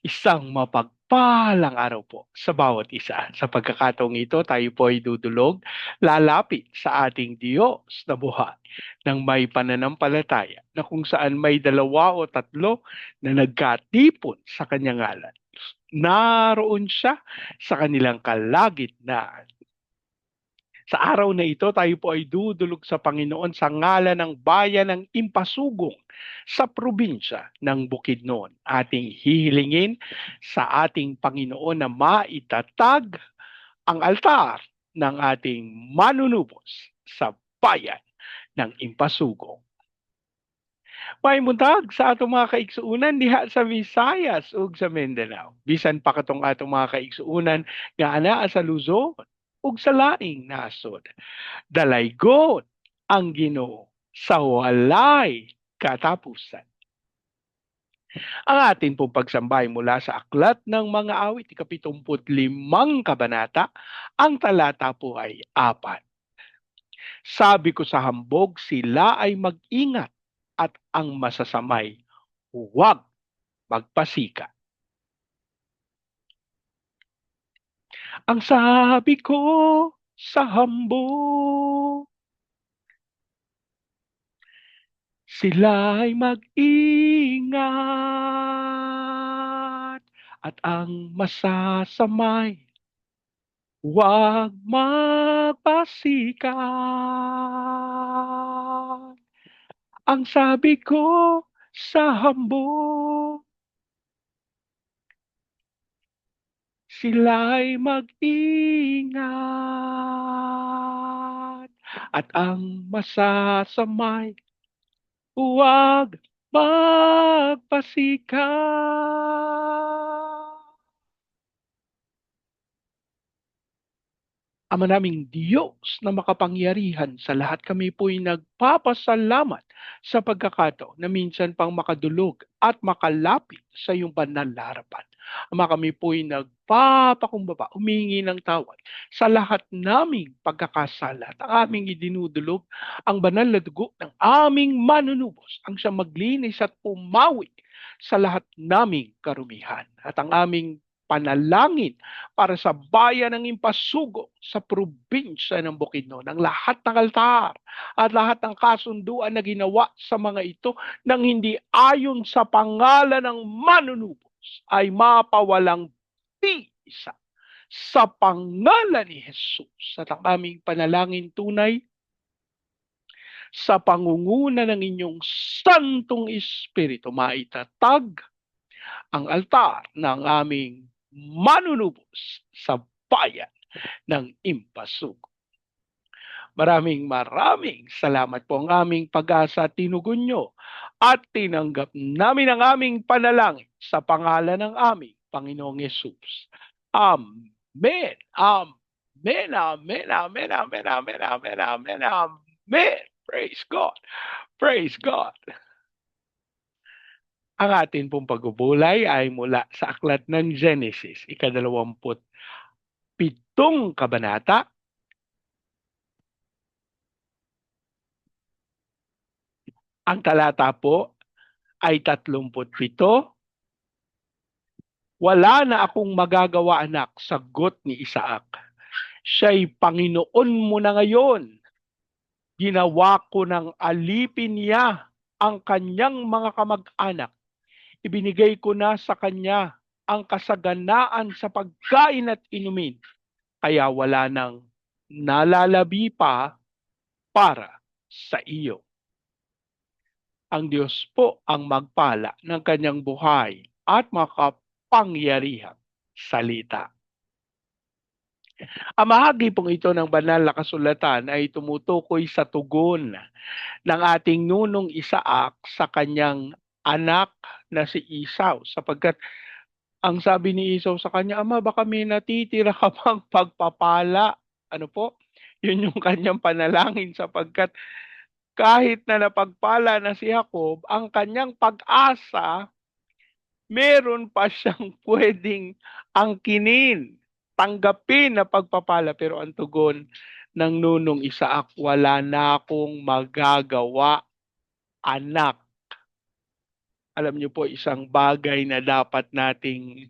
Isang mapagpalang araw po sa bawat isa. Sa pagkakataong ito, tayo po ay dudulog, lalapit sa ating Diyos na buhay ng may pananampalataya na kung saan may dalawa o tatlo na nagkatipon sa kanyang ngalan. Naroon siya sa kanilang kalagitnaan. Sa araw na ito, tayo po ay dudulog sa Panginoon sa ngalan ng bayan ng Impasugong sa probinsya ng Bukidnon. Ating hihilingin sa ating Panginoon na maitatag ang altar ng ating manunubos sa bayan ng Impasugong. May muntag sa atong mga kaigsuunan diha sa Visayas ug sa Mindanao. Bisan pa katong atong mga kaigsuunan nga anaa sa Luzon ug sa laing nasod. Dalaygon ang Ginoo sa walay katapusan. Ang atin pong pagsambay mula sa Aklat ng Mga Awit, ikapitumput limang kabanata, ang talata po ay apat. Sabi ko sa hambog, sila ay mag-ingat at ang masasamay, huwag magpasika. Ang sabi ko sa hambog, sila'y mag-ingat at ang masasamay, huwag magpasikat. Ang sabi ko sa hambog, sila'y mag-ingat at ang masasamay, huwag magpasikat. Ama naming Diyos na makapangyarihan sa lahat kami po'y nagpapasalamat sa pagkakataon na minsan pang makadulog at makalapit sa iyong banal na harapan. Ama kami po'y nagpapakumbaba, humingi ng tawad sa lahat naming pagkakasala at aming idinudulog ang banal na dugo ng aming manunubos ang siyang maglinis at pumawi sa lahat naming karumihan. At ang aming panalangin para sa bayan ng Impasugo sa probinsya ng Bukidnon. Ang lahat ng altar at lahat ng kasunduan na ginawa sa mga ito nang hindi ayon sa pangalan ng manunubos ay mapawalang bisa sa pangalan ni Jesus. At ang aming panalangin tunay sa pangunguna ng inyong Santong Espiritu maitatag ang altar ng aming manunubos sa bayan ng Impasugo. Maraming maraming salamat po ang aming pag-asa tinugon nyo at tinanggap namin ang aming panalangin sa pangalan ng aming Panginoong Yesus. Amen. Amen. Amen. Amen. Amen. Amen. Amen. Amen. Amen. Praise God. Praise God. Ang atin pong pagbubulay ay mula sa aklat ng Genesis, ikadalawamput pitong kabanata. Ang talata po ay tatlumput pito. Wala na akong magagawa anak, sagot ni Isaac. Siya'y Panginoon mo na ngayon. Ginawa ko ng alipin niya ang kanyang mga kamag-anak ibinigay ko na sa kanya ang kasaganaan sa pagkain at inumin. Kaya wala nang nalalabi pa para sa iyo. Ang Diyos po ang magpala ng kanyang buhay at makapangyarihang salita. Ang mahagi pong ito ng banal na kasulatan ay tumutukoy sa tugon ng ating nunong Isaak sa kanyang anak na si Isaw sapagkat ang sabi ni Isaw sa kanya, Ama, baka may natitira ka pang pagpapala. Ano po? Yun yung kanyang panalangin sapagkat kahit na napagpala na si Jacob, ang kanyang pag-asa meron pa siyang pwedeng angkinin, tanggapin na pagpapala. Pero ang tugon ng nunong Isaak, wala na akong magagawa, anak. Alam niyo po, isang bagay na dapat nating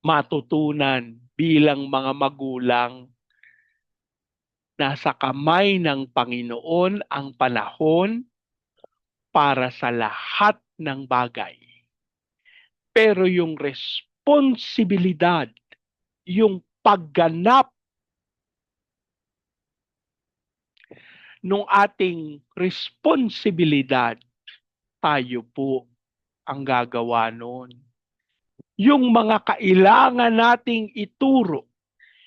matutunan bilang mga magulang nasa kamay ng Panginoon ang panahon para sa lahat ng bagay. Pero yung responsibilidad, yung pagganap nung ating responsibilidad, tayo po ang gagawa noon yung mga kailangan nating ituro,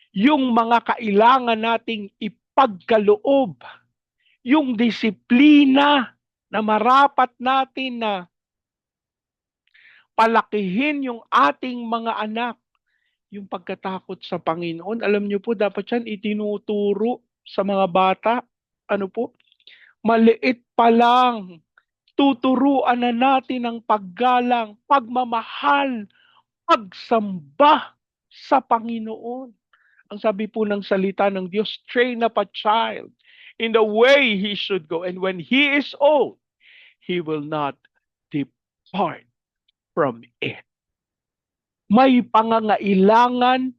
yung mga kailangan nating ipagkaloob, yung disiplina na marapat natin na palakihin yung ating mga anak. Yung pagkatakot sa Panginoon, alam niyo po, dapat yan itinuturo sa mga bata. Ano po? Maliit pa lang, tuturuan na natin ang paggalang, pagmamahal, pagsamba sa Panginoon. Ang sabi po ng salita ng Diyos, train up a child in the way he should go. And when he is old, he will not depart from it. May pangangailangan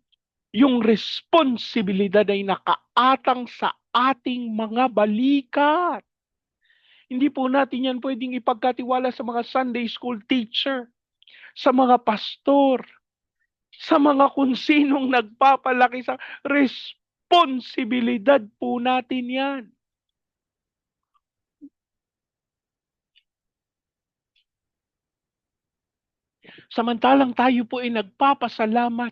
yung responsibilidad ay nakaatang sa ating mga balikat. Hindi po natin yan pwedeng ipagkatiwala sa mga Sunday school teacher sa mga pastor, sa mga kung sinong nagpapalaki sa responsibilidad po natin yan. Samantalang tayo po ay nagpapasalamat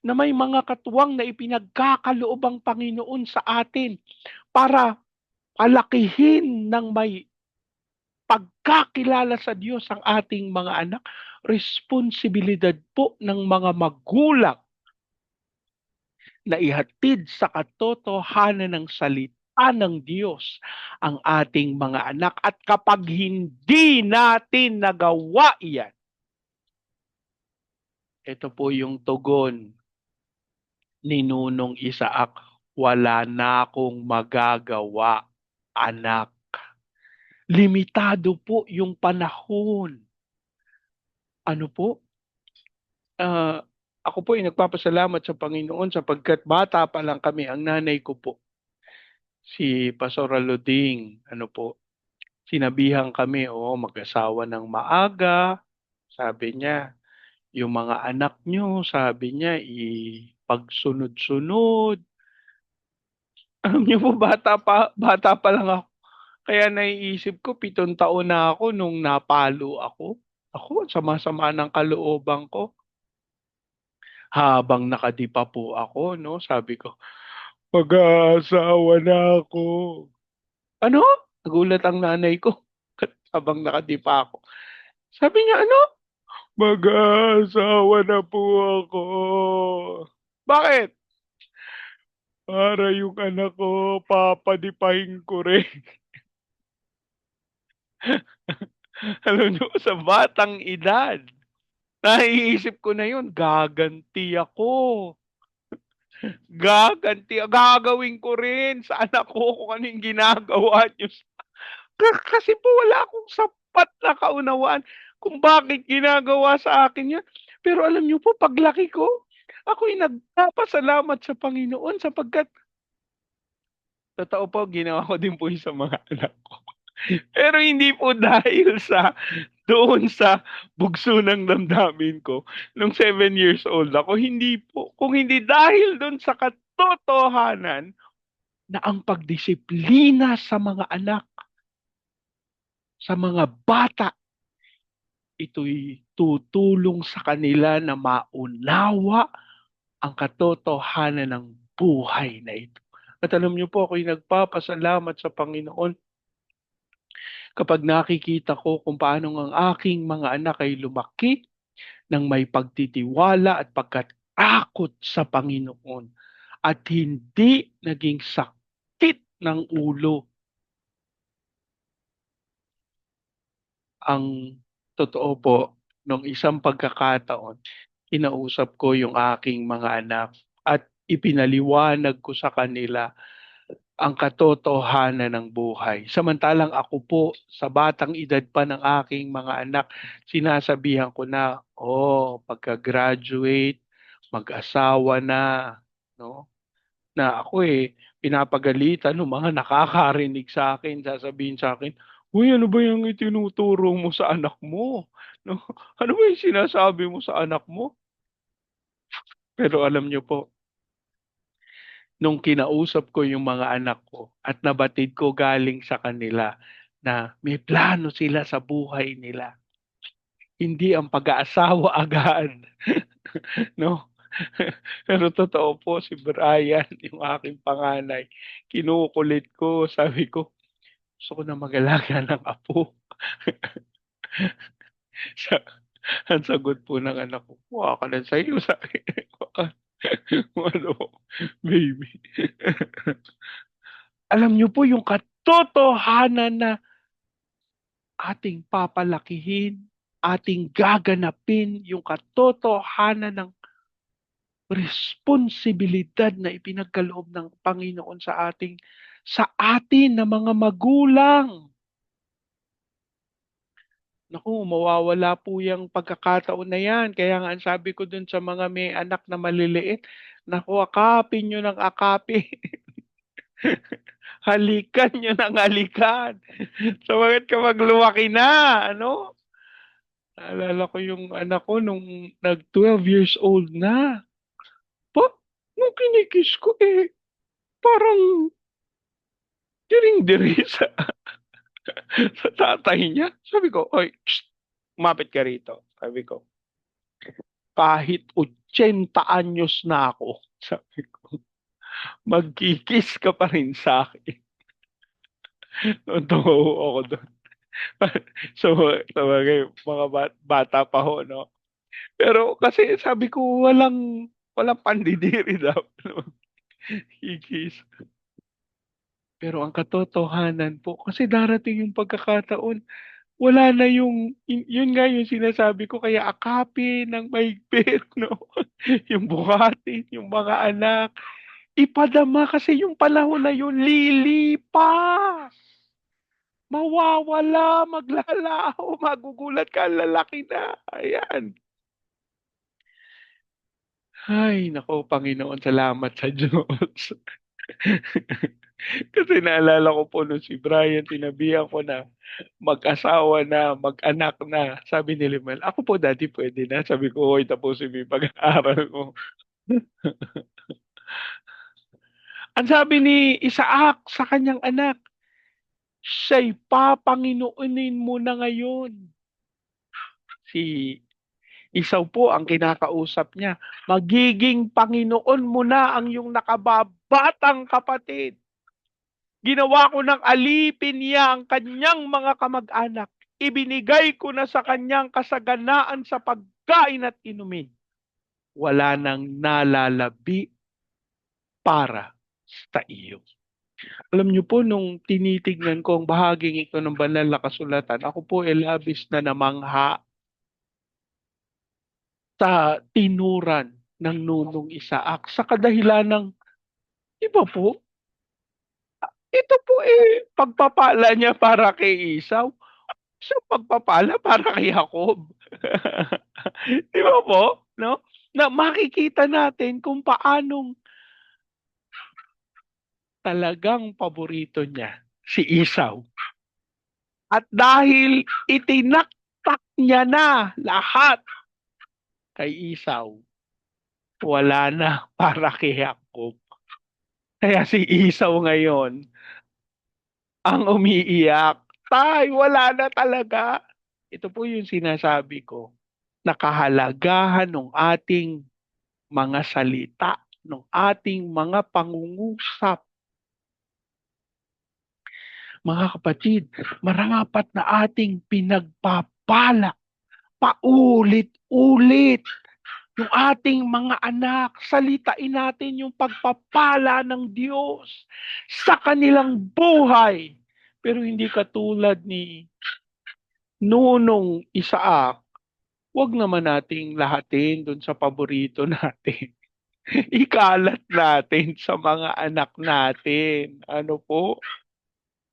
na may mga katuwang na ipinagkakaloob ang Panginoon sa atin para palakihin ng may pagkakilala sa Diyos ang ating mga anak, responsibilidad po ng mga magulang na ihatid sa katotohanan ng salita ng Diyos ang ating mga anak. At kapag hindi natin nagawa iyan, ito po yung tugon ni Nunong Isaak, wala na akong magagawa, anak limitado po yung panahon. Ano po? Uh, ako po ay nagpapasalamat sa Panginoon sapagkat bata pa lang kami, ang nanay ko po, si Pastor Aloding, ano po, sinabihan kami, oh, mag-asawa ng maaga, sabi niya, yung mga anak nyo, sabi niya, ipagsunod-sunod. Alam niyo po, bata pa, bata pa lang ako kaya naiisip ko, pitong taon na ako nung napalo ako. Ako, sama-sama ng kalooban ko. Habang nakadipa po ako, no, sabi ko, mag-aasawa na ako. Ano? Nagulat ang nanay ko habang nakadipa ako. Sabi niya, ano? Mag-aasawa na po ako. Bakit? Para yung anak ko, papadipahin ko rin. Alam nyo, sa batang edad, naiisip ko na yun, gaganti ako. Gaganti, gagawin ko rin sa anak ko kung ano yung ginagawa nyo. Kasi po wala akong sapat na kaunawaan kung bakit ginagawa sa akin yan. Pero alam nyo po, paglaki ko, ako'y nagpapasalamat sa Panginoon sapagkat totoo po, ginawa ko din po yung sa mga anak ko. Pero hindi po dahil sa doon sa bugso ng damdamin ko nung seven years old ako. Hindi po. Kung hindi dahil doon sa katotohanan na ang pagdisiplina sa mga anak, sa mga bata, ito'y tutulong sa kanila na maunawa ang katotohanan ng buhay na ito. At alam niyo po, ako'y nagpapasalamat sa Panginoon kapag nakikita ko kung paano ang aking mga anak ay lumaki ng may pagtitiwala at pagkatakot sa Panginoon at hindi naging sakit ng ulo. Ang totoo po, nung isang pagkakataon, kinausap ko yung aking mga anak at ipinaliwanag ko sa kanila ang katotohanan ng buhay. Samantalang ako po, sa batang edad pa ng aking mga anak, sinasabihan ko na, oh, pagka-graduate, mag-asawa na, no? Na ako eh, pinapagalitan ng mga nakakarinig sa akin, sasabihin sa akin, Uy, ano ba yung itinuturo mo sa anak mo? No? Ano ba yung sinasabi mo sa anak mo? Pero alam niyo po, nung kinausap ko yung mga anak ko at nabatid ko galing sa kanila na may plano sila sa buhay nila. Hindi ang pag-aasawa agad. no? Pero totoo po si Brian, yung aking panganay, kinukulit ko, sabi ko, gusto ko na mag-alaga ng apo. Sa, ang sagot po ng anak ko, mukha ka lang sa'yo, sabi. ano, baby. Alam niyo po yung katotohanan na ating papalakihin, ating gaganapin yung katotohanan ng responsibilidad na ipinagkaloob ng Panginoon sa ating sa atin na mga magulang. Naku, mawawala po yung pagkakataon na yan. Kaya nga ang sabi ko dun sa mga may anak na maliliit, naku, akapin nyo ng akapin. halikan nyo ng halikan. so, bakit ka magluwaki na? Ano? Naalala ko yung anak ko nung nag-12 years old na. Pa, nung kinikis ko eh, parang diring-diri sa, sa tatay niya. Sabi ko, oy, psst, umapit ka rito. Sabi ko, kahit 80 anyos na ako, sabi ko, magkikis ka pa rin sa akin. Tungo ako doon. so, sabagay, mga bata pa ho, no? Pero kasi sabi ko, walang, walang pandidiri daw. Higis. Pero ang katotohanan po, kasi darating yung pagkakataon, wala na yung, yun nga yung sinasabi ko, kaya akapin ng maigpit, no? yung buhatin, yung mga anak, ipadama kasi yung panahon na yun, lilipas. Mawawala, maglalaho, magugulat ka, lalaki na. Ayan. Ay, nako, Panginoon, salamat sa Diyos. Kasi naalala ko po nung si Brian, tinabihan ko na mag-asawa na, mag-anak na. Sabi ni Limal, ako po dati pwede na. Sabi ko, hoy, tapusin mo yung pag-aaral mo. Ang sabi ni Isaac sa kanyang anak, siya'y papanginoonin mo na ngayon. Si Isaw po ang kinakausap niya. Magiging Panginoon mo na ang yung nakababatang kapatid. Ginawa ko ng alipin niya ang kanyang mga kamag-anak. Ibinigay ko na sa kanyang kasaganaan sa pagkain at inumin. Wala nang nalalabi para sa iyo. Alam niyo po, nung tinitignan ko ang bahaging ito ng banal na kasulatan, ako po ay labis na namangha sa tinuran ng nunong Isaak sa kadahilan ng iba po, ito po eh, pagpapala niya para kay Isaw. Sa pagpapala para kay Jacob. Di ba po? No? Na makikita natin kung paanong talagang paborito niya si Isaw. At dahil itinaktak niya na lahat kay Isaw, wala na para kay Jacob. Kaya si Isaw ngayon, ang umiiyak. Tay, wala na talaga. Ito po yung sinasabi ko. Nakahalagahan ng ating mga salita, ng ating mga pangungusap. Mga kapatid, marapat na ating pinagpapala paulit-ulit yung ating mga anak, salitain natin yung pagpapala ng Diyos sa kanilang buhay. Pero hindi katulad ni Nunong Isaak wag naman nating lahatin dun sa paborito natin. Ikalat natin sa mga anak natin. Ano po?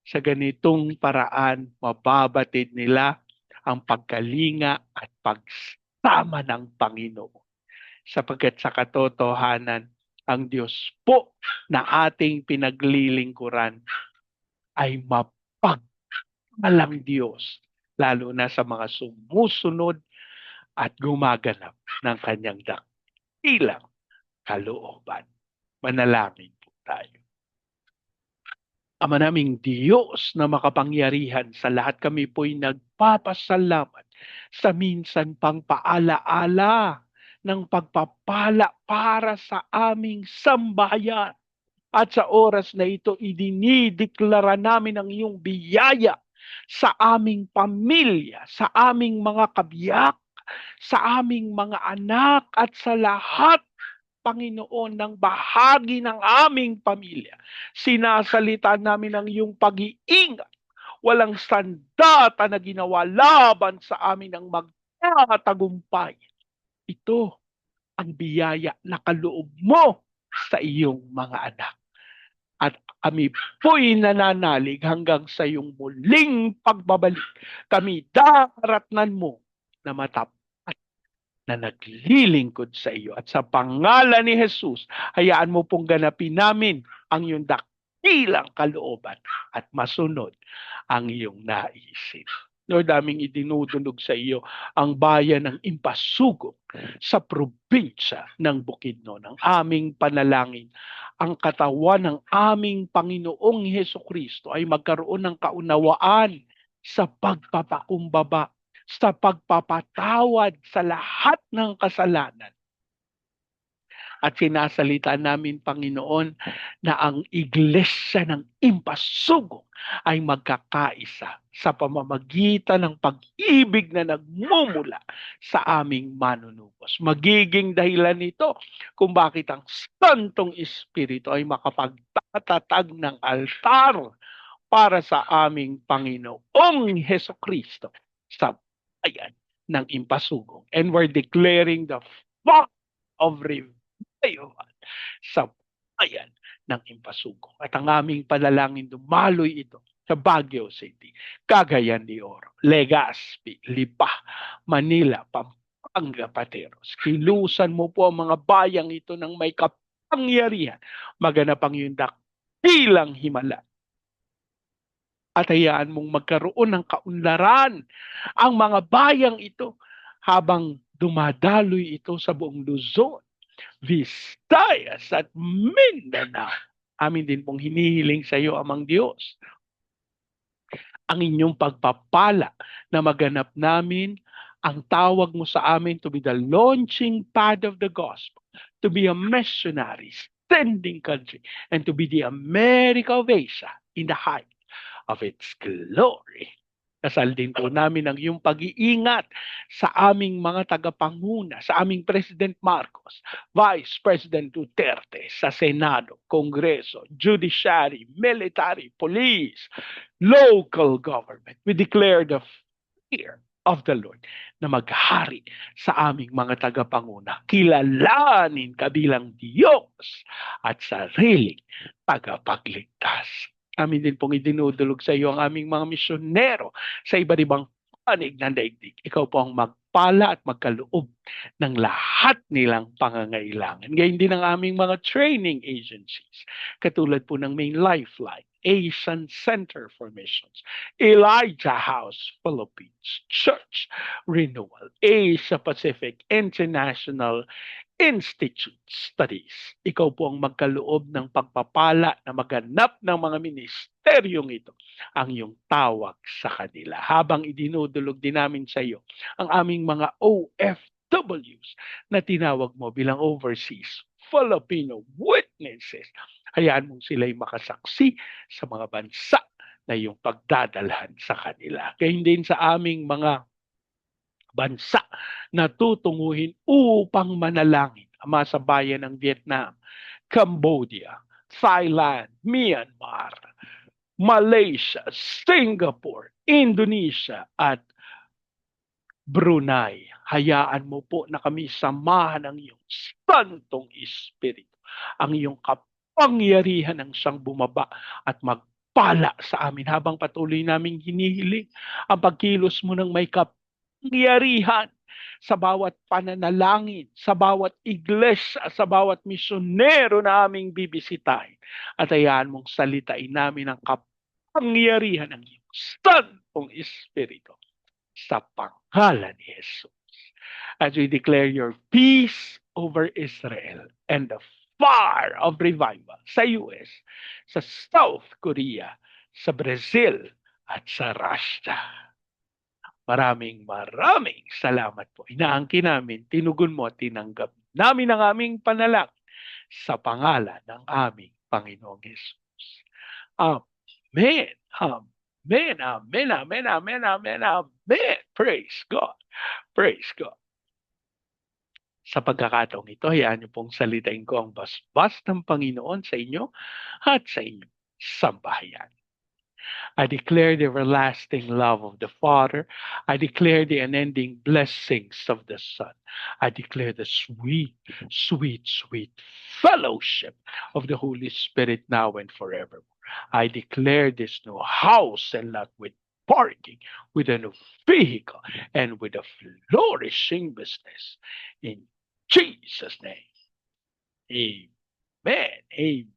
Sa ganitong paraan, mababatid nila ang pagkalinga at pagsama ng Panginoon. Sapagkat sa katotohanan, ang Diyos po na ating pinaglilingkuran ay mapagmalang Diyos, lalo na sa mga sumusunod at gumaganap ng kanyang dakilang kalooban. Manalangin po tayo. Ama naming Diyos na makapangyarihan sa lahat kami po'y nagpapasalamat sa minsan pang paalaala ng pagpapala para sa aming sambayan. At sa oras na ito, idinideklara namin ang iyong biyaya sa aming pamilya, sa aming mga kabiyak, sa aming mga anak at sa lahat Panginoon ng bahagi ng aming pamilya. Sinasalita namin ang iyong pag-iingat. Walang sandata na ginawa laban sa amin ng magtatagumpay. Ito ang biyaya na kaloob mo sa iyong mga anak. At kami po'y nananalig hanggang sa iyong muling pagbabalik. Kami daratnan mo na matap na naglilingkod sa iyo. At sa pangalan ni Jesus, hayaan mo pong ganapin namin ang iyong dakilang kalooban at masunod ang iyong naisip. Lord, aming idinudulog sa iyo ang bayan ng Impasugo sa probinsya ng Bukidnon. Ang aming panalangin, ang katawan ng aming Panginoong Heso Kristo ay magkaroon ng kaunawaan sa pagpapakumbaba sa pagpapatawad sa lahat ng kasalanan. At sinasalita namin, Panginoon, na ang iglesia ng impasugong ay magkakaisa sa pamamagitan ng pag-ibig na nagmumula sa aming manunubos. Magiging dahilan nito kung bakit ang Santong Espiritu ay makapagtatatag ng altar para sa aming Panginoong Heso Kristo sa bayan ng Impasugong. And we're declaring the fact of revival sa bayan ng Impasugong. At ang aming panalangin dumaloy ito sa Baguio City, Cagayan de Oro, Legazpi, Lipa, Manila, Pampanga, Pateros. Kilusan mo po ang mga bayang ito ng may kapangyarihan. Maganap ang iyong dakilang himala at hayaan mong magkaroon ng kaunlaran ang mga bayang ito habang dumadaloy ito sa buong Luzon, Visayas at Mindanao. Amin din pong hinihiling sa iyo, Amang Diyos, ang inyong pagpapala na maganap namin ang tawag mo sa amin to be the launching pad of the gospel, to be a missionary, sending country, and to be the America of Asia in the height of its glory. Dasal din po namin ang iyong pag-iingat sa aming mga tagapanguna, sa aming President Marcos, Vice President Duterte, sa Senado, Kongreso, Judiciary, Military, Police, local government. We declare the fear of the Lord na maghari sa aming mga tagapanguna. Kilalanin kabilang Diyos at sariling tagapagligtas. Amin din pong idinudulog sa iyo ang aming mga misyonero sa iba't ibang panig ng daigdig. Ikaw po ang magpala at magkaloob ng lahat nilang pangangailangan. Ngayon din ang aming mga training agencies, katulad po ng Main Lifeline, Asian Center for Missions, Elijah House Philippines Church Renewal, Asia Pacific International Institute Studies. Ikaw po ang magkaloob ng pagpapala na maganap ng mga ministeryong ito ang iyong tawag sa kanila. Habang idinudulog din namin sa iyo ang aming mga OFWs na tinawag mo bilang overseas Filipino witnesses. Hayaan mong sila'y makasaksi sa mga bansa na iyong pagdadalhan sa kanila. Kaya din sa aming mga bansa na tutunguhin upang manalangin ama sa bayan ng Vietnam, Cambodia, Thailand, Myanmar, Malaysia, Singapore, Indonesia at Brunei. Hayaan mo po na kami samahan ng iyong Santong Espiritu. Ang iyong kapangyarihan ng siyang bumaba at magpala sa amin habang patuloy naming hinihiling ang pagkilos mo ng may kapangyarihan sa bawat pananalangin, sa bawat iglesia, sa bawat misyonero na aming bibisitahin. At hayaan mong salitain namin ang kapangyarihan ng iyong Santong Espiritu sa pangalan ni Jesus. As we declare your peace over Israel and the fire of revival sa US, sa South Korea, sa Brazil, at sa Russia. Maraming maraming salamat po. Inaangkin namin, tinugon mo at tinanggap namin ang aming panalangin sa pangalan ng aming Panginoong Jesus. Amen. Amen. Amen. Amen. Amen. Amen. Amen. Praise God. Praise God. Sa pagkakataong ito, hayaan niyo pong salitain ko ang basbas ng Panginoon sa inyo at sa inyong sambahayan. I declare the everlasting love of the Father. I declare the unending blessings of the Son. I declare the sweet, sweet, sweet fellowship of the Holy Spirit now and forevermore. I declare this new house and lot with parking, with a new vehicle, and with a flourishing business. In Jesus' name. Amen. Amen.